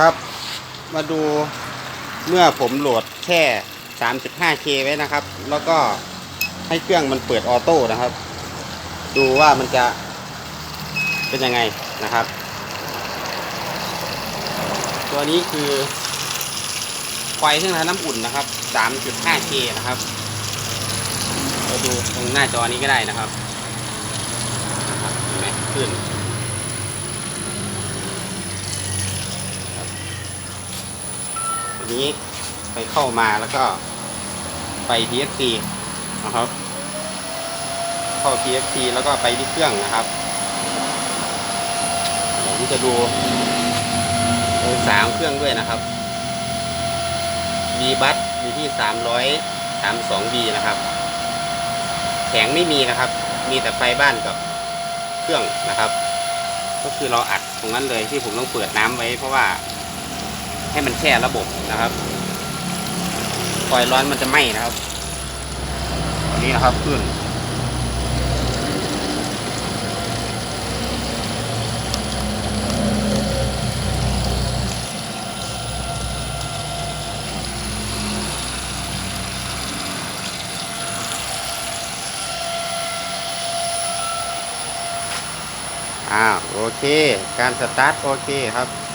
ครับ มาดูเมื่อผมโหลดแค่ 35K ไว้นะครับ แล้วก็ให้เครื่องมันเปิดออโต้นะครับ ดูว่ามันจะเป็นยังไงนะครับ ตัวนี้คือไฟเครื่องทำน้ำอุ่นนะครับ 3.5K นะครับเราดูตรงหน้าจอนี้ก็ได้นะครับนะครับเห็นไหมขึ้น นี้ไปเข้ามาแล้วก็ไป PFC นะครับ เข้า PFC แล้วก็ไปที่เครื่องนะครับเดี๋ยวผมจะดูองศาเครื่องด้วยนะครับ V บัสอยู่ที่ 332 V นะครับแข็งไม่มีนะครับ มีแต่ไฟบ้านกับเครื่องนะครับ ก็คือเราอัดตรงนั้นเลยที่ผมต้องเปิดน้ำไว้เพราะว่า ให้มันแช่ระบบนะครับปล่อยร้อนมันจะไหม้นะครับนนี้นะครับขึ้นอ่าโอเค การสตาร์ทโอเคครับ